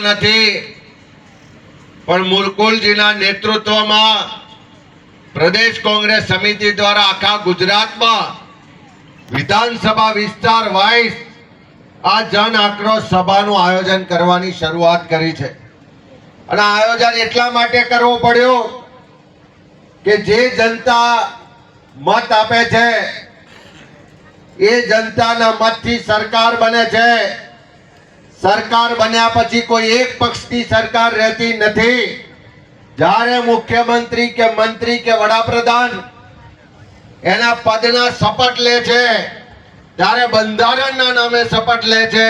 કરવાના નથી. પણ મુરકુલજીના નેતૃત્વમાં પ્રદેશ કોંગ્રેસ સમિતિ દ્વારા આખા ગુજરાતમાં વિધાનસભા વિસ્તાર વાઇઝ આ જન આક્રોશ સભાનું આયોજન કરવાની શરૂઆત કરી છે. અને આયોજન એટલા માટે કરવું પડ્યું કે જે જનતા મત આપે છે, એ જનતાના મતથી સરકાર બને છે. સરકાર બન્યા પછી કોઈ એક પક્ષની સરકાર રહેતી નથી. જ્યારે મુખ્યમંત્રી કે મંત્રી કે વડાપ્રધાન એના પદના શપથ લે છે, ત્યારે બંધારણના નામે શપથ લે છે.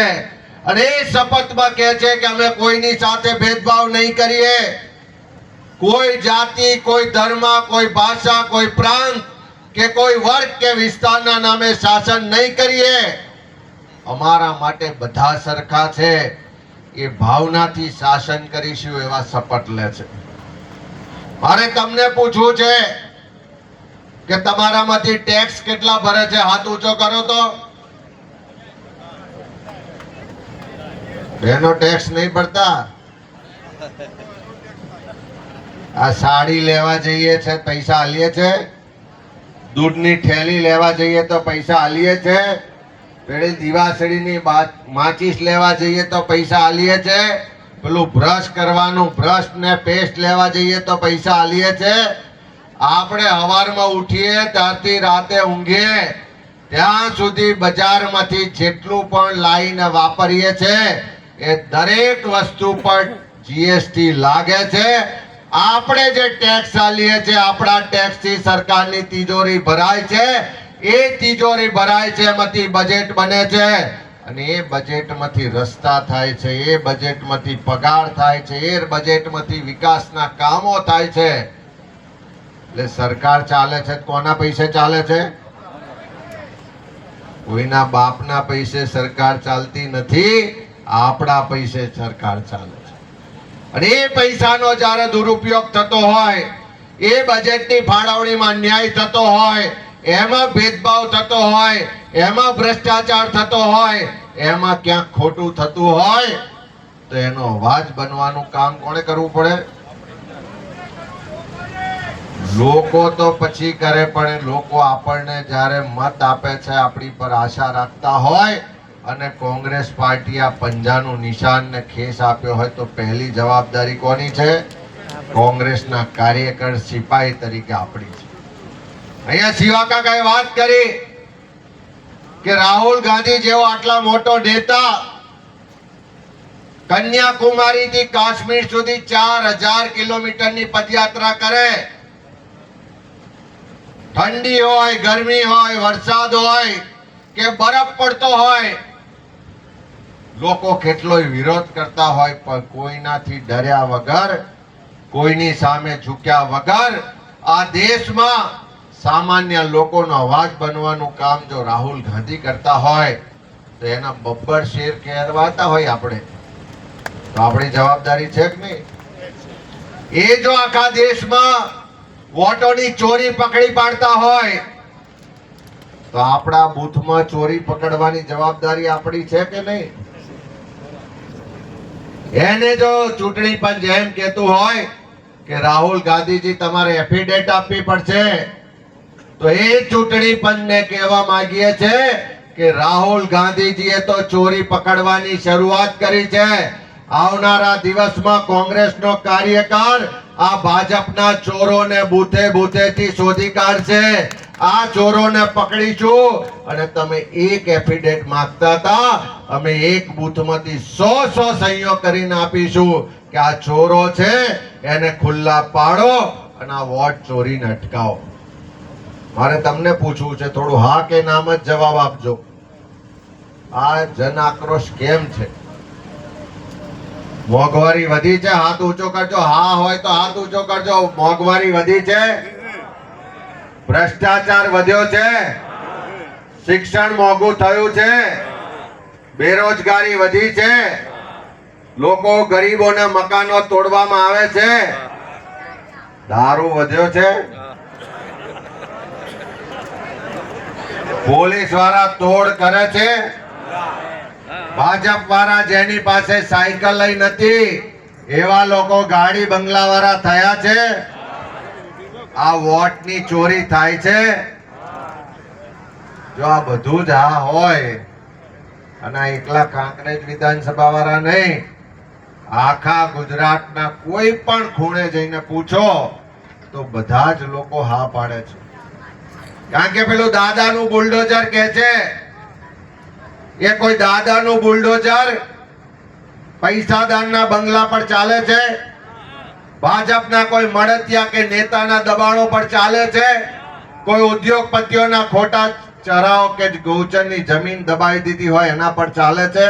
અને એ શપથમાં કહે છે કે અમે કોઈની સાથે ભેદભાવ નહીં કરીએ. કોઈ જાતિ, કોઈ ધર્મ, કોઈ ભાષા, કોઈ પ્રાંત કે કોઈ વર્ગ કે વિસ્તારના નામે શાસન નહીં કરીએ. અમારા માટે બધા સરખા છે. એ ભાવનાથી શાસન કરીશું એવા શપથ લે છે. મારે તમને પૂછવું છે કે તમારામાંથી ટેક્સ કેટલા ભરે છે? હાથ ઊંચો કરો તો. બેનો ટેક્સ નહીં ભરતા. આ સાડી લેવા જઈએ છે, પૈસા હાલીએ છે. દૂધની થેલી લેવા જઈએ તો પૈસા હાલીએ છે. પેલી દીવાસળીની માચીસ લેવા જઈએ તો પૈસા આલીએ છે? પેલું બ્રશ કરવાનું, બ્રશ ને પેસ્ટ લેવા જઈએ તો પૈસા આલીએ છે? આપણે હવારમાં ઉઠીએ, ત્યારથી રાતે ઊંઘીએ, ત્યાં સુધી બજારમાંથી જેટલું પણ લાઈને વાપરીએ છે, એ દરેક વસ્તુ પર જીએસટી લાગે છે. આપણે જે ટેક્સ આલીએ છીએ આપણા ટેક્સથી સરકારની તિજોરી ભરાય છે. એ તિજોરી ભરાય છે, એમાંથી બજેટ બને છે. અને એ બજેટમાંથી રસ્તા થાય છે, એ બજેટમાંથી પગાર થાય છે, એ બજેટમાંથી વિકાસના કામો થાય છે. એટલે સરકાર ચાલે છે, કોના પૈસે ચાલે છે? કોઈના બાપના પૈસે સરકાર ચાલતી નથી, આપણા પૈસે સરકાર ચાલે છે. અને એ પૈસાનો જ્યારે દુરુપયોગ થતો હોય, એ બજેટની ફાળવણીમાં અન્યાય થતો હોય એમાં ભેદભાવ થતો હોય, એમાં ભ્રષ્ટાચાર થતો હોય, એમાં ક્યાંક ખોટું થતું હોય, તો એનો અવાજ બનવાનું કામ કોણે કરવું પડે? લોકો તો પછી કરે, પણ લોકો આપણને જ્યારે મત આપે છે, આપણી પર આશા રાખતા હોય, અને કોંગ્રેસ પાર્ટી આ પંજાનું નિશાન ને ખેસ આપ્યો હોય, તો પહેલી જવાબદારી કોની છે? કોંગ્રેસના કાર્યકર સિપાહી તરીકે આપણી છે. અહીંયા શિવા કાકાએ વાત કરી કે રાહુલ ગાંધી જેવો આટલા મોટો નેતા કન્યાકુમારી થી કાશ્મીર સુધી ચાર હજાર કિલોમીટરની પદયાત્રા કરે. ઠંડી હોય, ગરમી હોય, વરસાદ હોય કે બરફ પડતો હોય, લોકો કેટલોય વિરોધ કરતા હોય પણ કોઈનાથી ડર્યા વગર, કોઈની સામે ઝૂક્યા વગર આ દેશમાં સામાન્ય લોકોનો અવાજ બનવાનું કામ જો રાહુલ ગાંધી કરતા હોય, તો એના બબ્બર શેર કહેવાતા હોય આપણે. તો આપણી જવાબદારી છે કે નહીં? એ જો આખા દેશમાં વોટોની ચોરી પકડી પાડતા હોય, તો આપણા બૂથમાં ચોરી પકડવાની જવાબદારી આપણી છે કે નહીં? એને જો ચૂંટણી પંચ એમ કહેતું હોય કે રાહુલ ગાંધીજી તમારે એફિડેટ આપવી પડશે તો એ ચૂંટણી પંચને કહેવા માંગીએ છે કે રાહુલ ગાંધીજીએ તો ચોરી પકડવાની શરૂઆત કરી છે. આવનારા દિવસમાં કોંગ્રેસનો કાર્યકાળ આ ભાજપના ચોરોને બૂથે બૂથેથી શોધી કાઢશે. આ ચોરોને પકડીશું અને તમે એક એફિડેટ માંગતા હતા, અમે એક બૂથમાંથી સો સો સહીઓ કરીને આપીશું કે આ ચોરો છે, એને ખુલ્લા પાડો અને આ વોટ ચોરીને અટકાવો. મારે તમને પૂછવું છે, થોડું હા કે નામ જ જવાબ આપજો. આ જન આક્રોશ કેમ છે? મોંઘવારી વધી છે, હાથ ઊંચો કરજો. હા હોય તો હાથ ઊંચો કરજો. મોંઘવારી વધી છે. ભ્રષ્ટાચાર વધ્યો છે. શિક્ષણ મોંઘું થયું છે. બેરોજગારી વધી છે. લોકો ગરીબોના મકાનો તોડવામાં આવે છે. દારૂ વધ્યો છે. પોલીસવાળા તોડ કરે છે? ભાજપ વાળા જેની પાસે સાયકલ લઈ નથી, એવા લોકો ગાડી બંગલા વાળા થયા છે? આ વોટની ચોરી થાય છે? જો આ બધું જ આ હોય, અને એકલા કાંકરેજ વિધાનસભા વાળા નહીં, આખા ગુજરાતના કોઈ પણ ખૂણે જઈને પૂછો, તો બધા જ લોકો હા પાડે છે. કારણ કે પેલું દાદાનું બુલડોઝર કે છે. એ કોઈ દાદાનું બુલડોઝર પૈસાદારના બંગલા પર ચાલે છે? ભાજપના કોઈ મળતિયા કે નેતાના દબાણો પર ચાલે છે? કોઈ ઉદ્યોગપતિઓના ખોટા ચરાઓ કે ગૌચરની જમીન દબાવી દીધી હોય એના પર ચાલે છે?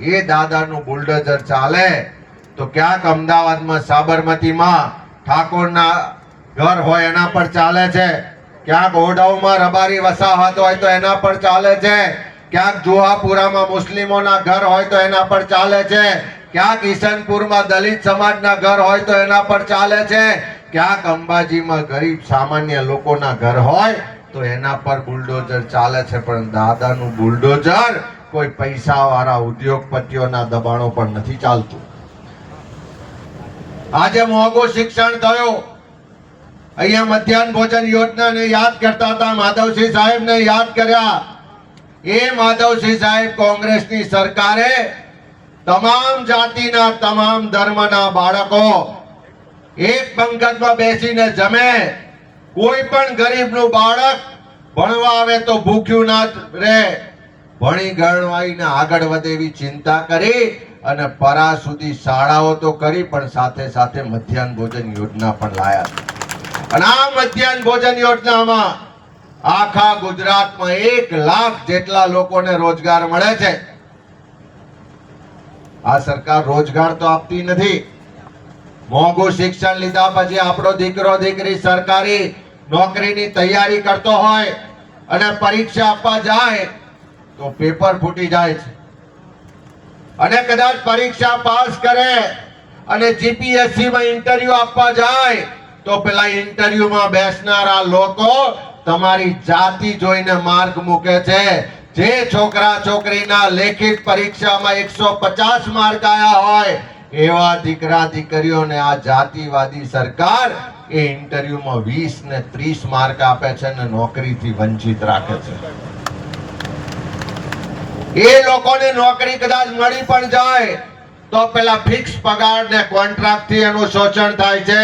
એ દાદાનું બુલડોઝર ચાલે. તો ક્યાંક અમદાવાદમાં સાબરમતીમાં ઠાકોરના ઘર હોય એના પર ચાલે છે? ક્યાંક ઓઢવમાં રબારી વસાહત હોય તો એના પર ચાલે છે. ક્યાંક જુહાપુરામાં મુસ્લિમોના ઘર હોય તો એના પર ચાલે છે. ક્યાંક ઈશનપુરમાં દલિત સમાજના ઘર હોય તો એના પર ચાલે છે. ક્યાંક અંબાજીમાં ગરીબ સામાન્ય લોકોના ઘર હોય તો એના પર બુલડોઝર ચાલે છે. પણ દાદાનું બુલડોઝર કોઈ પૈસા વાળા ઉદ્યોગપતિઓના દબાણો પર નથી ચાલતું. આજે મોંઘું શિક્ષણ થયું. અહીંયા મધ્યાહન ભોજન યોજનાને યાદ કરતા હતા માધવસિંહ સાહેબને યાદ કર્યા. એ માધવસિંહ સાહેબ કોંગ્રેસની સરકારે તમામ જાતિના, તમામ ધર્મના બાળકો એક પંકજમાં બેસીને જમે. કોઈ પણ ગરીબનું બાળક ભણવા આવે તો ભૂખ્યું ના રહે. ભણી ગણવાઈને આગળ વધે એવી ચિંતા કરી અને પરા સુધી શાળાઓ તો કરી પણ સાથે સાથે મધ્યાહન ભોજન યોજના પણ લાયા. અને આ મધ્યાહન ભોજન યોજનામાં આખા ગુજરાતમાં એક લાખ જેટલા લોકોને રોજગાર મળે છે. આ સરકાર રોજગાર તો આપતી નથી. મોંઘું શિક્ષણ લીધા પછી આપણો દીકરો દીકરી સરકારી નોકરીની તૈયારી કરતો હોય અને પરીક્ષા આપવા જાય તો પેપર ફૂટી જાય છે. અને કદાચ પરીક્ષા પાસ કરે અને જીપીએસસી માં ઇન્ટરવ્યુ આપવા જાય તો પેલા ઇન્ટરવ્યુમાં બેસનારા લોકો તમારી જાતિ જોઈને માર્ક મૂકે છે. જે છોકરા છોકરીના લેખિત પરીક્ષામાં એકસો પચાસ માર્ક આવ્યા હોય, એવા દીકરા દીકરીઓને આ જાતિવાદી સરકાર એ ઇન્ટરવ્યુમાં વીસ ને ત્રીસ માર્ક આપે છે અને નોકરીથી વંચિત રાખે છે. એ લોકોને નોકરી કદાચ મળી પણ જાય, તો પેલા ફિક્સ પગાર ને કોન્ટ્રાક્ટથી એનું શોષણ થાય છે.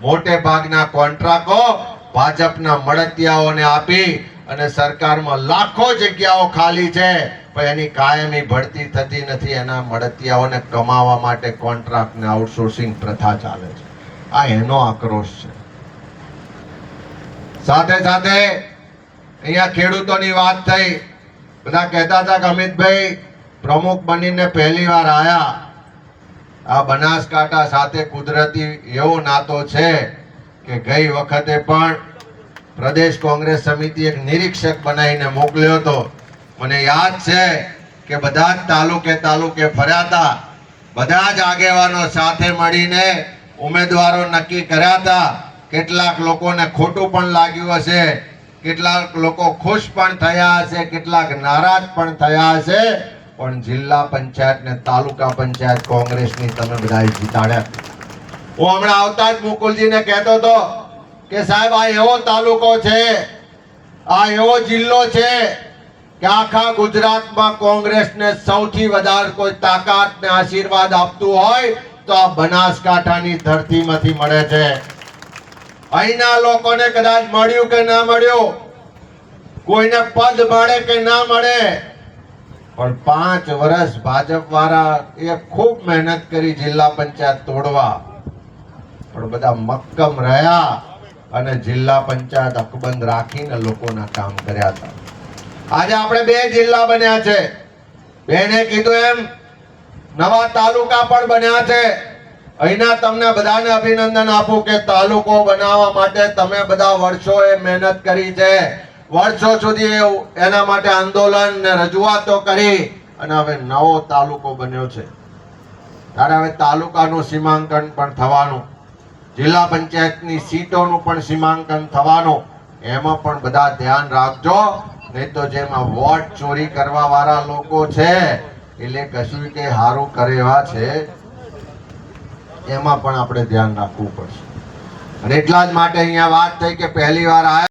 મોટે ભાગના કોન્ટ્રાક્ટો ભાજપના મળતિયાઓને આપી અને સરકારમાં લાખો જગ્યાઓ ખાલી છે. પણ એની કાયમી ભરતી થતી નથી. એના મળતિયાઓને કમાવા માટે કોન્ટ્રાક્ટ ને આઉટસોર્સિંગ પ્રથા ચાલે છે. આ એનો આક્રોશ છે. સાથે સાથે અહીંયા ખેડૂતોની વાત થઈ. બધા કહેતા હતા કે અમિતભાઈ પ્રમુખ બનીને પહેલી વાર આયા. આ બનાસકાંઠા સાથે કુદરતી એવો નાતો છે કે ગઈ વખતે પણ પ્રદેશ કોંગ્રેસ સમિતિ એક નિરીક્ષક બનાવીને મોકલ્યો હતો. મને યાદ છે કે બધા જ તાલુકે તાલુકે ફર્યા હતા. બધા જ આગેવાનો સાથે મળીને ઉમેદવારો નક્કી કર્યા હતા. કેટલાક લોકોને ખોટું પણ લાગ્યું હશે. કેટલાક લોકો ખુશ પણ થયા હશે. કેટલાક નારાજ પણ થયા હશે. પણ જિલ્લા પંચાયત ને તાલુકા પંચાયત કોંગ્રેસની તમે બધા જીતાડ્યા. હું હમણાં આવતા જ મુકુલજીને કહેતો હતો કે સાહેબ, આ એવો તાલુકો છે, આ એવો જિલ્લો છે કે આખા ગુજરાતમાં કોંગ્રેસને સૌથી વધારે કોઈ તાકાત ને આશીર્વાદ આપતું હોય તો આ બનાસકાંઠાની ધરતીમાંથી મળે છે. અહીંના લોકોને કદાચ મળ્યું કે ના મળ્યું? કોઈને પદ મળે કે ના મળે? પણ પાંચ વર્ષ ભાજપ વાળા એ ખૂબ મહેનત કરી જિલ્લા પંચાયત તોડવા. પણ બધા મક્કમ રહ્યા અને જિલ્લા પંચાયત અકબંધ રાખીને લોકોના કામ કર્યા હતા. આજે આપણે બે જિલ્લા બન્યા છે. બેને કીધું એમ, નવા તાલુકા પણ બન્યા છે. અહીંના તમને બધાને અભિનંદન આપું કે તાલુકો બનાવવા માટે તમે બધા વર્ષોએ મહેનત કરી છે. વર્ષો સુધી એના માટે આંદોલન ને રજૂઆતો કરી અને હવે નવો તાલુકો બન્યો છે. ત્યારે હવે તાલુકાનું સીમાંકન પણ થવાનું. જિલ્લા પંચાયતની સીટોનું પણ સીમાંકન થવાનું. એમાં પણ બધા ધ્યાન રાખજો. નહીં તો જેમાં વોટ ચોરી કરવા વાળા લોકો છે, એટલે કશું કે સારું કરે એવા છે, એમાં પણ આપણે ધ્યાન રાખવું પડશે. અને એટલા જ માટે અહીંયા વાત થઈ કે પહેલી વાર આયા